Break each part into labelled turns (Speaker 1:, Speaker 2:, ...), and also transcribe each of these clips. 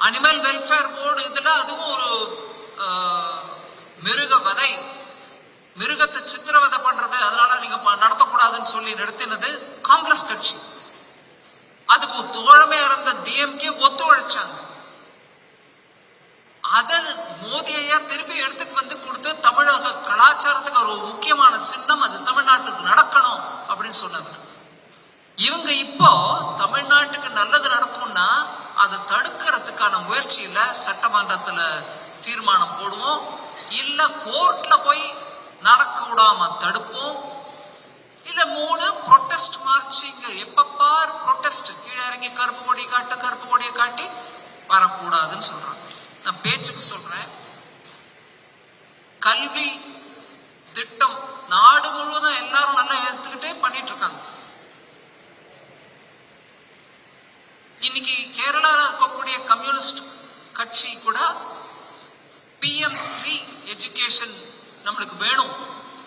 Speaker 1: Animal welfare board இதுல அதுவும் ஒரு மிருக வதை. மிருகத்தை சித்திரவதை பண்றது அதனால நீங்க நடத்தக்கூடாதுன்னு சொல்லி நிறுத்தினது காங்கிரஸ் கட்சி. அதுக்கு தோழமையா இருந்த டிஎம்கே ஒத்துழைச்சாங்க. அதன் மோதியையா திருப்பி எடுத்துட்டு வந்து கொடுத்து தமிழக கலாச்சாரத்துக்கு ஒரு முக்கியமான சின்னம் அது தமிழ்நாட்டுக்கு நடக்கணும் அப்படின்னு சொன்னது இவங்க இப்போ தமிழ்நாட்டுக்கு நல்லது நடக்கும்னா அதை தடுக்கிறதுக்கான முயற்சியில சட்டமன்றத்துல தீர்மானம் போடுவோம். இல்ல கோர்ட்ல போய் நடக்க விடாம தடுப்போம். இல்ல மூணு ப்ரொட்டஸ்ட் மார்ச்சிங்க எப்ப பாரு ப்ரொட்டஸ்ட் கீழே இறங்கி கருப்பு கொடி காட்டு கருப்பு கொடியை காட்டி வரக்கூடாதுன்னு சொல்றாங்க. நான் பேச்சுக்கு சொல்றேன். கல்வி திட்டம் நாடு முழுவதும் எல்லாரும் நல்லா எடுத்துக்கிட்டே பண்ணிட்டு இருக்காங்க இன்னைக்கு கேரளால இருக்கக்கூடிய கம்யூனிஸ்ட் கட்சி கூட பிஎம் ஸ்ரீ எஜுகேஷன் நம்மளுக்கு வேணும்.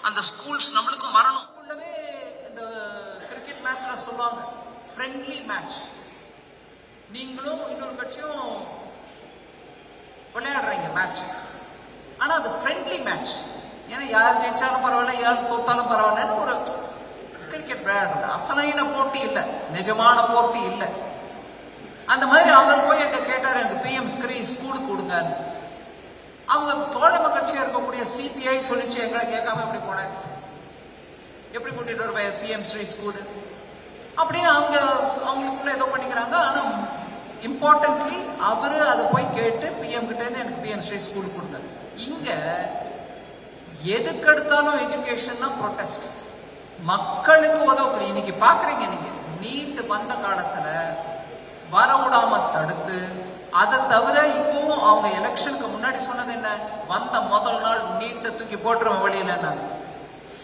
Speaker 1: அந்த ஸ்கூல்ஸ் நம்மளுக்கும் வரணும். உள்ளவே இந்த கிரிக்கெட் மேட்ச்ல சொல்லுவாங்க ஃப்ரெண்ட்லி மேட்ச் நீங்களும் இன்னொரு கட்சியும் விளையாடுறீங்க மேட்ச் ஆனா அது ஃப்ரெண்ட்லி மேட்ச் ஏன்னா யார் ஜெயிச்சாலும் பரவாயில்ல யார் தோத்தாலும் பரவாயில்லன்னு ஒரு கிரிக்கெட் விளையாடுறது. அசலைன போட்டி இல்லை நிஜமான போட்டி இல்லை. அந்த மாதிரி அவர் போய் எங்க கேட்டார் எனக்கு பிஎம் ஸ்கிரீ ஸ்கூலுக்கு கொடுங்க அவங்க தோழமை கட்சியாக இருக்கக்கூடிய சிபிஐ சொல்லிச்சு எங்களை கேட்காம எப்படி போனேன் எப்படி கூட்டிட்டு வருவேன் பிஎம் ஸ்ரீ ஸ்கூல் அப்படின்னு அவங்க அவங்களுக்குள்ள ஏதோ பண்ணிக்கிறாங்க. ஆனால் இம்பார்ட்டன்ட்லி அவரு அதை போய் கேட்டு பிஎம் கிட்டேருந்து எனக்கு பிஎம் ஸ்ரீ ஸ்கூல் கொடுங்க. இங்கே எதுக்கெடுத்தாலும் எஜுகேஷன்னா ப்ரொட்டஸ்ட் மக்களுக்கு உதவக்கூடிய இன்னைக்கு பார்க்குறீங்க நீங்கள் நீட் வந்த காலத்தில் வர விடாம தடுத்து அதை தவிர இப்பவும் அவங்க எலெக்ஷனுக்கு முன்னாடி சொன்னது என்ன? வந்த முதல் நாள் நீட்டை தூக்கி போட்டுருவோம் வெளியில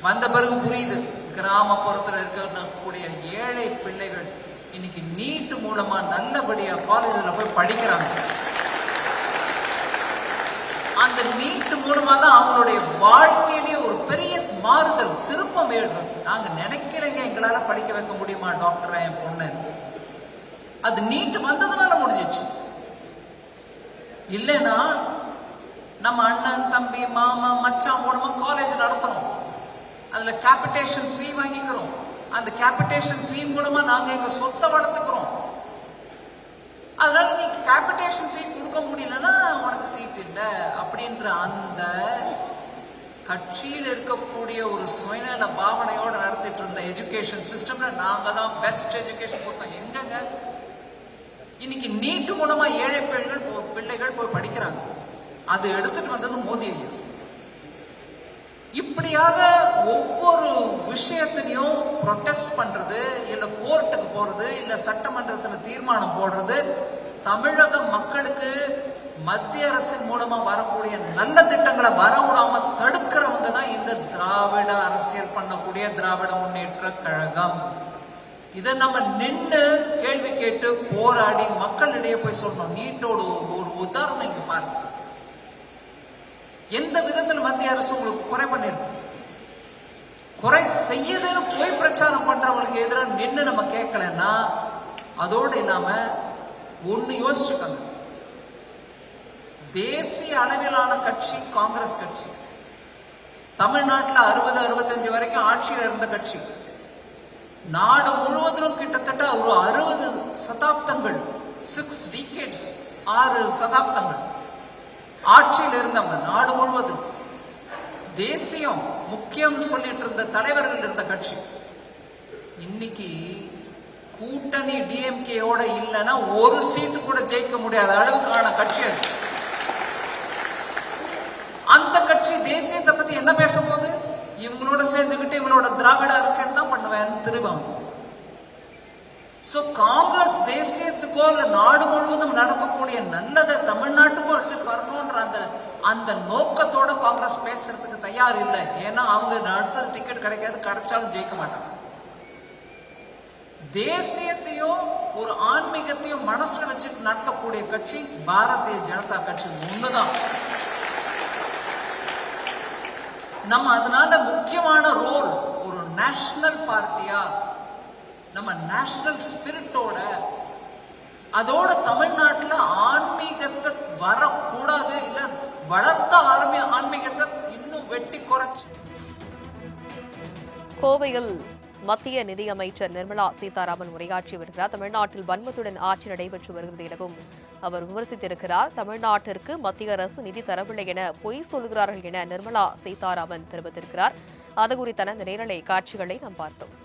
Speaker 1: வந்த பிறகு புரியுது. கிராமப்புறத்தில் இருக்கக்கூடிய ஏழை பிள்ளைகள் இன்னைக்கு நீட்டு மூலமா நல்லபடியா காலேஜில் போய் படிக்கிறாங்க. அந்த நீட்டு மூலமா தான் அவங்களுடைய வாழ்க்கையிலேயே ஒரு பெரிய மாறுதல் திருப்பம் ஏற்படும். நாங்க நினைக்கிறேங்க எங்களால படிக்க வைக்க முடியுமா டாக்டரா என் பொண்ணு? அது நீட்டு வந்ததுனால முடிஞ்சிச்சு. இல்லைன்னா நம்ம அண்ணன் தம்பி மாமா மச்சான் மூலமா காலேஜ் நடத்துறோம். அதுல கேபிட்டேஷன் ஃபீ வாங்கிக்கிறோம். அந்த கேபிட்டேஷன் ஃபீ மூலமா நாங்க எங்க சொத்தை வளர்த்துக்கிறோம். அதனால நீ கேபிட்டேஷன் ஃபீ கொடுக்க முடியலன்னா உனக்கு சீட் இல்லை அப்படின்ற அந்த கட்சியில் இருக்கக்கூடிய ஒரு சுயநல பாவனையோடு நடத்திட்டு இருந்த எஜுகேஷன் சிஸ்டம்ல நாங்க தான் பெஸ்ட் எஜுகேஷன் கொடுத்தோம். எங்கங்க? இன்னைக்கு நீட்டு மூலமா ஏழை பெண்கள் போ- பிள்ளைகள் போய் படிக்கிறாங்க. அது எடுத்துட்டு வந்தது மோதி ஐயா. இப்படியாக ஒவ்வொரு விஷயத்திலையும் ப்ரொட்டஸ்ட் பண்றது இல்லை கோர்ட்டுக்கு போறது இல்லை சட்டமன்றத்தில் தீர்மானம் போடுறது தமிழக மக்களுக்கு மத்திய அரசின் மூலமா வரக்கூடிய நல்ல திட்டங்களை வரவிடாம தடுக்கிறவங்க தான் இந்த திராவிட அரசியல் பண்ணக்கூடிய திராவிட முன்னேற்ற கழகம். இதை நம்ம நின்று கேள்வி கேட்டு போராடி மக்களிடையே போய் சொல்லணும். நீட்டோட ஒரு உதாரணம் இங்க பாருங்க எந்த விதத்தில் மத்திய அரசு உங்களுக்கு குறை பண்ணிருக்கு? குறை செய்யுதுன்னு போய் பிரச்சாரம் பண்றவங்களுக்கு எதிராக நின்று நம்ம கேட்கலன்னா அதோடு இல்லாம ஒன்று யோசிச்சுக்கோங்க. தேசிய அளவிலான கட்சி காங்கிரஸ் கட்சி. தமிழ்நாட்டுல அறுபது அறுபத்தஞ்சு வரைக்கும் ஆட்சியில் இருந்த கட்சி. நாடு முழுவதிலும் கிட்டத்தட்ட ஒரு அறுபது சதாப்தங்கள் சிக்ஸ் டிகேட்ஸ் ஆறு சதாப்தங்கள். ஆட்சியில் இருந்தவங்க நாடு முழுவதும். தேசியம் முக்கியம் சொல்லிட்டு இருந்த தலைவர்கள் இருந்த கட்சி. இன்னைக்கு கூட்டணி டிஎம்கேயோட இல்லைன்னா ஒரு சீட்டு கூட ஜெயிக்க முடியாத அளவுக்கான கட்சி அது. அந்த கட்சி தேசியத்தை பத்தி என்ன பேச போகுது? இவங்களோட சேர்ந்துக்கிட்டு இவங்களோட திராவிட அரசியல் தான் பண்ணுவேன். திருவாங்க சோ காங்கிரஸ் தேசியத்துக்கோ இல்ல நாடு முழுவதும் நடக்கக்கூடிய நல்லதை தமிழ்நாட்டுக்கோ எடுத்துட்டு வரணும்ன்ற அந்த அந்த நோக்கத்தோட காங்கிரஸ் பேசுறதுக்கு தயார் இல்லை. ஏன்னா அவங்க அடுத்தது டிக்கெட் கிடைக்காது கிடைச்சாலும் ஜெயிக்க மாட்டாங்க. தேசியத்தையும் ஒரு ஆன்மீகத்தையும் மனசுல வச்சு நடத்தக்கூடிய கட்சி பாரதிய ஜனதா கட்சி ஒண்ணுதான். நம்ம அதனால முக்கியமான ரோல் ஒரு நேஷனல் பார்ட்டியா? நம்ம நேஷனல் ஸ்பிரிட்டோட அதோட தமிழ்நாட்டில் ஆன்மீகத்தை வரக்கூடாது ஆன்மீக வளர்த்த ஆர்மி ஆன்மீகத்தை இன்னும் வெட்டி குறைச்சு.
Speaker 2: கோவையில் மத்திய நிதியமைச்சர் நிர்மலா சீதாராமன் உரையாற்றி வருகிறார். தமிழ்நாட்டில் வன்மத்துடன் ஆட்சி நடைபெற்று வருகிறது எனவும் அவர் விமர்சித்திருக்கிறார். தமிழ்நாட்டிற்கு மத்திய அரசு நிதி தரவில்லை என பொய் சொல்கிறார்கள் என நிர்மலா சீதாராமன் தெரிவித்திருக்கிறார். அது குறித்தான அந்த நேரலை காட்சிகளை நாம் பார்த்தோம்.